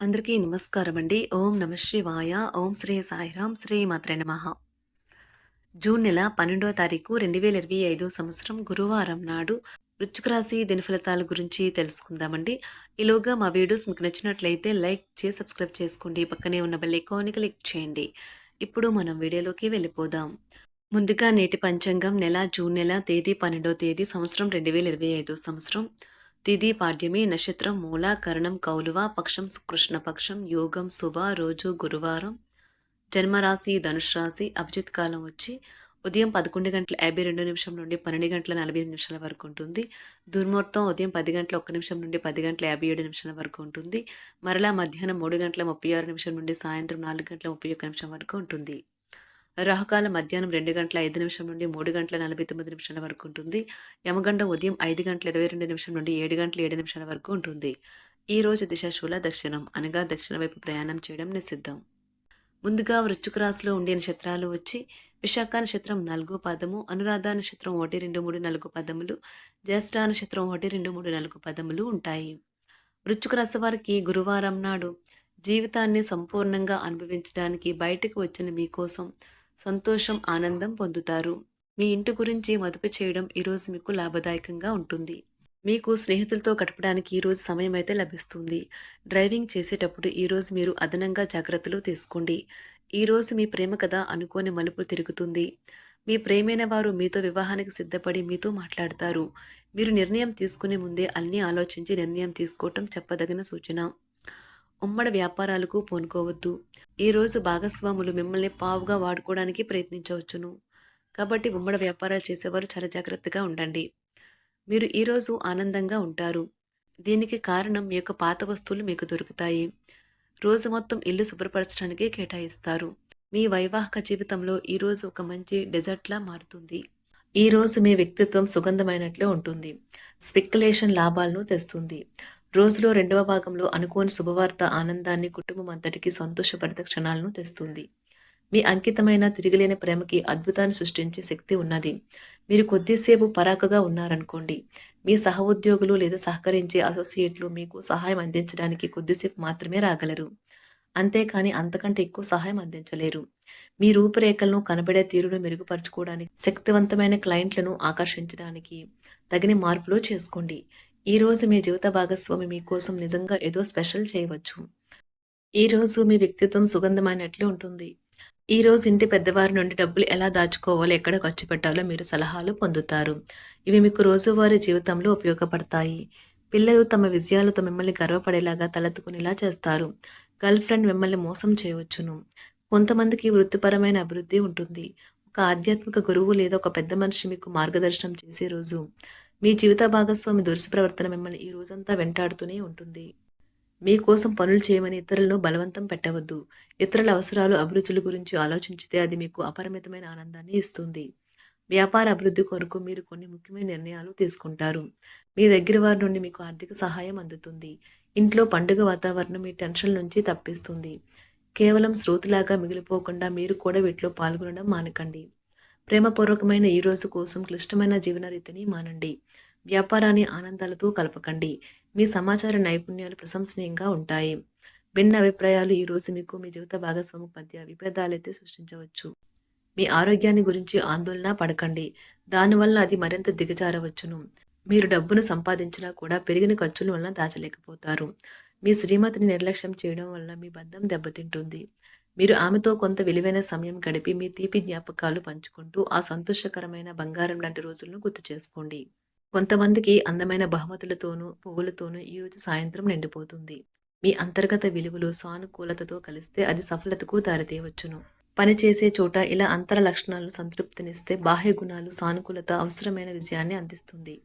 అందరికీ నమస్కారం అండి. ఓం నమ శివాయ. ఓం శ్రీ సాయిరాం. శ్రీ మాత్రే నమ జూన్ నెల 12వ తారీఖు 2025 సంవత్సరం గురువారం నాడు వృశ్చిక రాశి దినఫలితాల గురించి తెలుసుకుందామండి. ఈలోగా మా వీడియోస్ మీకు నచ్చినట్లయితే లైక్ చేసి సబ్స్క్రైబ్ చేసుకోండి. పక్కనే ఉన్న బెల్ ఐకాన్ని క్లిక్ చేయండి. ఇప్పుడు మనం వీడియోలోకి వెళ్ళిపోదాం. ముందుగా నేటి పంచాంగం నెల జూన్ నెల తేదీ 12వ తేదీ సంవత్సరం 2025 సంవత్సరం తిది పాడ్యమి. నక్షత్రం మూల కరణం కౌలువ పక్షం కృష్ణ పక్షం యోగం శుభ రోజు గురువారం. జన్మరాశి ధనుష్ రాశి అభిజిత్ కాలం వచ్చి ఉదయం పదకొండు గంటల యాభై రెండు నిమిషం నుండి పన్నెండు గంటల నలభై నిమిషాల వరకు ఉంటుంది. దుర్ముహూర్తం ఉదయం పది గంటల ఒక్క నిమిషం నుండి పది గంటల యాభై ఏడు నిమిషాల వరకు ఉంటుంది. మరలా మధ్యాహ్నం మూడు గంటల ముప్పై ఆరు నిమిషం నుండి సాయంత్రం నాలుగు గంటల ముప్పై ఒక్క నిమిషం వరకు ఉంటుంది. రాహుకాలం మధ్యాహ్నం రెండు గంటల ఐదు నిమిషం నుండి మూడు గంటల నలభై తొమ్మిది నిమిషాల వరకు ఉంటుంది. యమగండ ఉదయం ఐదు గంటల ఇరవై రెండు నిమిషం నుండి ఏడు గంటల ఏడు నిమిషాల వరకు ఉంటుంది. ఈ రోజు దిశాశూల దక్షిణం అనగా దక్షిణ వైపు ప్రయాణం చేయడం నిషిద్ధం. ముందుగా వృచ్చుక రాశిలో ఉండే నక్షత్రాలు వచ్చి విశాఖ నక్షత్రం నాలుగు పదము అనురాధ నక్షత్రం ఒకటి రెండు మూడు నాలుగు పదములు జ్యేష్ఠ నక్షత్రం ఒకటి రెండు మూడు నాలుగు పదములు ఉంటాయి. వృచ్చుక రాశి వారికి గురువారం నాడు జీవితాన్ని సంపూర్ణంగా అనుభవించడానికి బయటకు వచ్చిన మీకోసం సంతోషం ఆనందం పొందుతారు. మీ ఇంటి గురించి మదుపు చేయడం ఈరోజు మీకు లాభదాయకంగా ఉంటుంది. మీకు స్నేహితులతో గడపడానికి ఈరోజు సమయం అయితే లభిస్తుంది. డ్రైవింగ్ చేసేటప్పుడు ఈరోజు మీరు అదనంగా జాగ్రత్తలు తీసుకోండి. ఈరోజు మీ ప్రేమ కథ అనుకోని మలుపు తిరుగుతుంది. మీ ప్రేమైన వారు మీతో వివాహానికి సిద్ధపడి మీతో మాట్లాడతారు. మీరు నిర్ణయం తీసుకునే ముందే అన్నీ ఆలోచించి నిర్ణయం తీసుకోవటం చెప్పదగిన సూచన. ఉమ్మడి వ్యాపారాలకు పూనుకోవద్దు. ఈరోజు భాగస్వాములు మిమ్మల్ని పావుగా వాడుకోవడానికి ప్రయత్నించవచ్చును. కాబట్టి ఉమ్మడి వ్యాపారాలు చేసేవారు చాలా జాగ్రత్తగా ఉండండి. మీరు ఈరోజు ఆనందంగా ఉంటారు. దీనికి కారణం మీ యొక్క పాత వస్తువులు మీకు దొరుకుతాయి. రోజు మొత్తం ఇల్లు శుభ్రపరచడానికి కేటాయిస్తారు. మీ వైవాహిక జీవితంలో ఈరోజు ఒక మంచి డెజర్ట్లా మారుతుంది. ఈ రోజు మీ వ్యక్తిత్వం సుగంధమైనట్లే ఉంటుంది. స్పెక్యులేషన్ లాభాలను తెస్తుంది. రోజులో రెండవ భాగంలో అనుకోని శుభవార్త ఆనందాన్ని కుటుంబం అంతటికీ సంతోషభరిత క్షణాలను తెస్తుంది. మీ అంకితమైన తిరిగిలేని ప్రేమకి అద్భుతాన్ని సృష్టించే శక్తి ఉన్నది. మీరు కొద్దిసేపు పరాకగా ఉన్నారనుకోండి. మీ సహ ఉద్యోగులు లేదా సహకరించే అసోసియేట్లు మీకు సహాయం అందించడానికి కొద్దిసేపు మాత్రమే రాగలరు. అంతేకాని అంతకంటే ఎక్కువ సహాయం అందించలేరు. మీ రూపురేఖలను కనబడే తీరును మెరుగుపరచుకోవడానికి శక్తివంతమైన క్లయింట్లను ఆకర్షించడానికి తగిన మార్పులు చేసుకోండి. ఈ రోజు మీ జీవిత భాగస్వామి మీకోసం నిజంగా ఏదో స్పెషల్ చేయవచ్చు. ఈ రోజు మీ వ్యక్తిత్వం సుగంధమైనట్లు ఉంటుంది. ఈ రోజు ఇంటి పెద్దవారి నుండి డబ్బులు ఎలా దాచుకోవాలో ఎక్కడ ఖర్చు పెట్టాలో మీరు సలహాలు పొందుతారు. ఇవి మీకు రోజువారీ జీవితంలో ఉపయోగపడతాయి. పిల్లలు తమ విజయాలతో మిమ్మల్ని గర్వపడేలాగా తలెత్తుకునేలా చేస్తారు. గర్ల్ ఫ్రెండ్ మిమ్మల్ని మోసం చేయవచ్చును. కొంతమందికి వృత్తిపరమైన అభివృద్ధి ఉంటుంది. ఒక ఆధ్యాత్మిక గురువు లేదా ఒక పెద్ద మనిషి మీకు మార్గదర్శనం చేసే రోజు. మీ జీవిత భాగస్వామి దురుసు ప్రవర్తన మిమ్మల్ని ఈ రోజంతా వెంటాడుతూనే ఉంటుంది. మీకోసం పనులు చేయమని ఇతరులను బలవంతం పెట్టవద్దు. ఇతరుల అవసరాలు అభిరుచుల గురించి ఆలోచించితే అది మీకు అపరిమితమైన ఆనందాన్ని ఇస్తుంది. వ్యాపార అభివృద్ధి కొరకు మీరు కొన్ని ముఖ్యమైన నిర్ణయాలు తీసుకుంటారు. మీ దగ్గర వారి నుండి మీకు ఆర్థిక సహాయం అందుతుంది. ఇంట్లో పండుగ వాతావరణం మీ టెన్షన్ నుంచి తప్పిస్తుంది. కేవలం శ్రోతులాగా మిగిలిపోకుండా మీరు కూడా వీటిలో పాల్గొనడం మానకండి. ప్రేమపూర్వకమైన ఈ రోజు కోసం క్లిష్టమైన జీవన రీతిని మానండి. వ్యాపారాన్ని ఆనందాలతో కలపకండి. మీ సమాచార నైపుణ్యాలు ప్రశంసనీయంగా ఉంటాయి. భిన్న అభిప్రాయాలు ఈ రోజు మీకు మీ జీవిత భాగస్వామి మధ్య విభేదాలైతే సృష్టించవచ్చు. మీ ఆరోగ్యాన్ని గురించి ఆందోళన పడకండి. దానివల్ల అది మరింత దిగజారవచ్చును. మీరు డబ్బును సంపాదించినా కూడా పెరిగిన ఖర్చుల వలన దాచలేకపోతారు. మీ శ్రీమతిని నిర్లక్ష్యం చేయడం వల్ల మీ బంధం దెబ్బతింటుంది. మీరు ఆమెతో కొంత విలువైన సమయం గడిపి మీ తీపి జ్ఞాపకాలు పంచుకుంటూ ఆ సంతోషకరమైన బంగారం లాంటి రోజులను గుర్తు చేసుకోండి. కొంతమందికి అందమైన బహుమతులతోనూ పువ్వులతోనూ ఈరోజు సాయంత్రం నిండిపోతుంది. మీ అంతర్గత విలువలు సానుకూలతతో కలిస్తే అది సఫలతకు దారితీయవచ్చును. పని చేసే చోట ఇలా అంతర లక్షణాలను సంతృప్తినిస్తే బాహ్య గుణాలు సానుకూలత అవసరమైన విజయాన్ని అందిస్తుంది.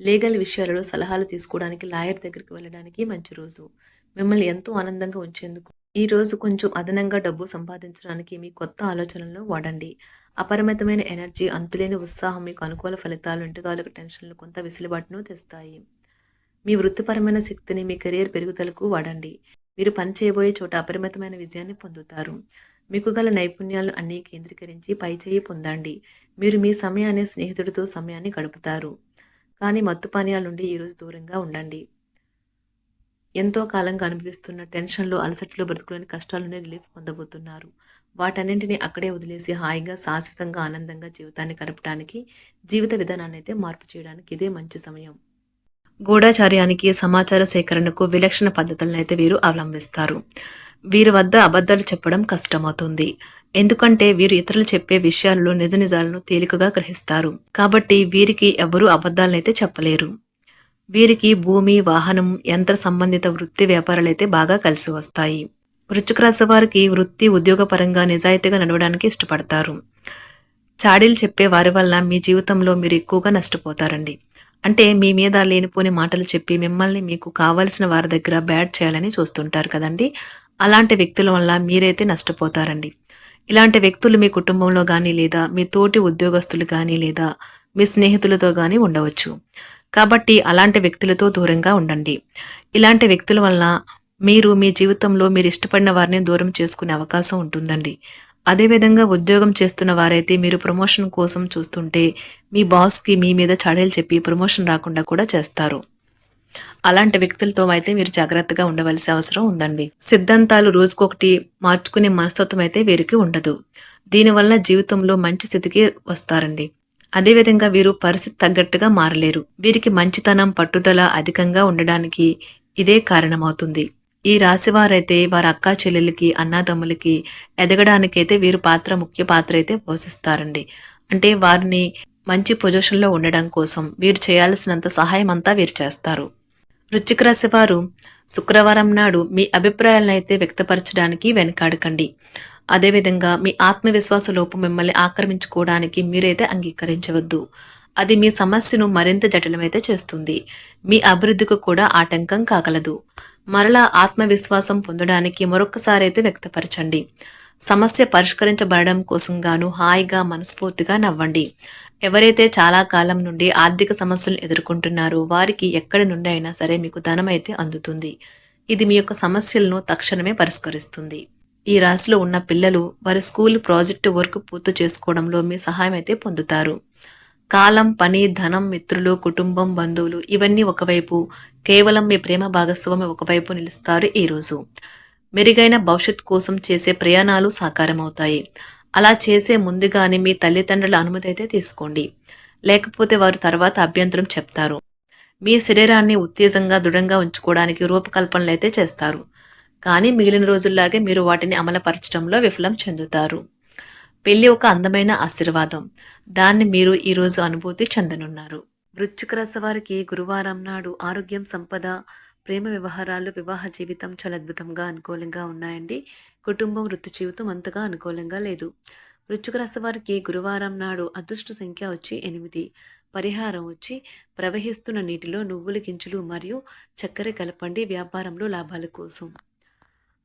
లీగల్ విషయాలలో సలహాలు తీసుకోవడానికి లాయర్ దగ్గరికి వెళ్ళడానికి మంచి రోజు. మిమ్మల్ని ఎంతో ఆనందంగా ఉంచేందుకు ఈరోజు కొంచెం అదనంగా డబ్బు సంపాదించడానికి మీ కొత్త ఆలోచనలను వాడండి. అపరిమితమైన ఎనర్జీ అంతులేని ఉత్సాహం మీకు అనుకూల ఫలితాలు ఇంటి తాలూకు టెన్షన్లు కొంత విసులుబాటును తెస్తాయి. మీ వృత్తిపరమైన శక్తిని మీ కెరీర్ పెరుగుదలకు వాడండి. మీరు పని చేయబోయే చోట అపరిమితమైన విజయాన్ని పొందుతారు. మీకు గల నైపుణ్యాలు అన్నీ కేంద్రీకరించి పైచేయి పొందండి. మీరు మీ సమయాన్ని స్నేహితుడితో సమయాన్ని గడుపుతారు. కానీ మత్తు పానీయాల నుండి ఈరోజు దూరంగా ఉండండి. ఎంతో కాలంగా అనుభవిస్తున్న టెన్షన్లు అలసట్లు బ్రతుకులోని కష్టాలని రిలీఫ్ పొందబోతున్నారు. వాటన్నింటినీ అక్కడే వదిలేసి హాయిగా శాశ్వతంగా ఆనందంగా జీవితాన్ని గడపడానికి జీవిత విధానాన్ని అయితే మార్పు చేయడానికి ఇదే మంచి సమయం. గూఢాచార్యానికి సమాచార సేకరణకు విలక్షణ పద్ధతులను అయితే వీరు అవలంబిస్తారు. వీరి వద్ద అబద్ధాలు చెప్పడం కష్టమవుతుంది. ఎందుకంటే వీరు ఇతరులు చెప్పే విషయాలలో నిజ నిజాలను తేలికగా గ్రహిస్తారు. కాబట్టి వీరికి ఎవరూ అబద్ధాలనైతే చెప్పలేరు. వీరికి భూమి వాహనం యంత్ర సంబంధిత వృత్తి వ్యాపారాలైతే బాగా కలిసి వస్తాయి. వృశ్చిక రాశి వారికి వృత్తి ఉద్యోగపరంగా నిజాయితీగా నడవడానికి ఇష్టపడతారు. చాడీలు చెప్పే వారి వల్ల మీ జీవితంలో మీరు ఎక్కువగా నష్టపోతారండి. అంటే మీ మీద లేనిపోని మాటలు చెప్పి మిమ్మల్ని మీకు కావలసిన వారి దగ్గర బ్యాడ్ చేయాలని చూస్తుంటారు కదండి. అలాంటి వ్యక్తుల వల్ల మీరైతే నష్టపోతారండి. ఇలాంటి వ్యక్తులు మీ కుటుంబంలో కానీ లేదా మీ తోటి ఉద్యోగస్తులు కానీ లేదా మీ స్నేహితులతో కానీ ఉండవచ్చు. కాబట్టి అలాంటి వ్యక్తులతో దూరంగా ఉండండి. ఇలాంటి వ్యక్తుల వల్ల మీరు మీ జీవితంలో మీరు ఇష్టపడిన వారిని దూరం చేసుకునే అవకాశం ఉంటుందండి. అదేవిధంగా ఉద్యోగం చేస్తున్న వారైతే మీరు ప్రమోషన్ కోసం చూస్తుంటే మీ బాస్కి మీ మీద చాడీలు చెప్పి ప్రమోషన్ రాకుండా కూడా చేస్తారు. అలాంటి వ్యక్తులతో అయితే మీరు జాగ్రత్తగా ఉండవలసి అవసరం ఉందండి. సిద్ధాంతాలు రోజుకొకటి మార్చుకునే మనస్తత్వం అయితే వీరికి ఉండదు. దీనివల్ల జీవితంలో మంచి స్థితికి వస్తారండి. అదేవిధంగా వీరు పరిస్థితి తగ్గట్టుగా మారలేరు. వీరికి మంచితనం పట్టుదల అధికంగా ఉండడానికి ఇదే కారణమవుతుంది. ఈ రాశివారైతే వారి అక్కా చెల్లెలకి అన్నాదమ్ములకి ఎదగడానికైతే వీరు పాత్ర ముఖ్య పాత్ర అయితే పోషిస్తారండి. అంటే వారిని మంచి పొజిషన్లో ఉండడం కోసం వీరు చేయాల్సినంత సహాయం అంతా వీరు చేస్తారు. వృశ్చిక రాశి వారు శుక్రవారం నాడు మీ అభిప్రాయాలను అయితే వ్యక్తపరచడానికి వెనకాడకండి. అదేవిధంగా మీ ఆత్మవిశ్వాస లోపం మిమ్మల్ని ఆక్రమించుకోవడానికి మీరైతే అంగీకరించవద్దు. అది మీ సమస్యను మరింత జటిలమైతే చేస్తుంది. మీ అభివృద్ధికి కూడా ఆటంకం కాగలదు. మరలా ఆత్మవిశ్వాసం పొందడానికి మరొకసారి అయితే వ్యక్తపరచండి. సమస్య పరిష్కరించబడడం కోసం గాను హాయిగా మనస్ఫూర్తిగా నవ్వండి. ఎవరైతే చాలా కాలం నుండి ఆర్థిక సమస్యలు ఎదుర్కొంటున్నారో వారికి ఎక్కడి నుండి అయినా సరే మీకు ధనం అయితే అందుతుంది. ఇది మీ యొక్క సమస్యలను తక్షణమే పరిష్కరిస్తుంది. ఈ రాశిలో ఉన్న పిల్లలు వారి స్కూల్ ప్రాజెక్టు వర్క్ పూర్తి చేసుకోవడంలో మీ సహాయం అయితే పొందుతారు. కాలం పని ధనం మిత్రులు కుటుంబం బంధువులు ఇవన్నీ ఒకవైపు కేవలం మీ ప్రేమ భాగస్వామి ఒకవైపు నిలుస్తారు ఈరోజు మెరుగైన భవిష్యత్ కోసం చేసే ప్రయాణాలు సాకారమవుతాయి. అలా చేసే ముందుగానే మీ తల్లిదండ్రుల అనుమతి అయితే తీసుకోండి. లేకపోతే వారు తర్వాత అభ్యంతరం చెప్తారు. మీ శరీరాన్ని ఉత్తేజంగా దృఢంగా ఉంచుకోవడానికి రూపకల్పనలు అయితే చేస్తారు. కానీ మిగిలిన రోజుల్లాగే మీరు వాటిని అమలుపరచడంలో విఫలం చెందుతారు. పెళ్ళి ఒక అందమైన ఆశీర్వాదం. దాన్ని మీరు ఈరోజు అనుభూతి చెందనున్నారు. వృశ్చిక రాశి వారికి గురువారం నాడు ఆరోగ్యం సంపద ప్రేమ వ్యవహారాలు వివాహ జీవితం చాలా అద్భుతంగా అనుకూలంగా ఉన్నాయండి. కుటుంబం వృత్తి జీవితం అంతగా అనుకూలంగా లేదు. వృశ్చిక రాశి వారికి గురువారం నాడు అదృష్ట సంఖ్య వచ్చి ఎనిమిది. పరిహారం వచ్చి ప్రవహిస్తున్న నీటిలో నువ్వుల గింజలు మరియు చక్కెర కలపండి వ్యాపారంలో లాభాల కోసం.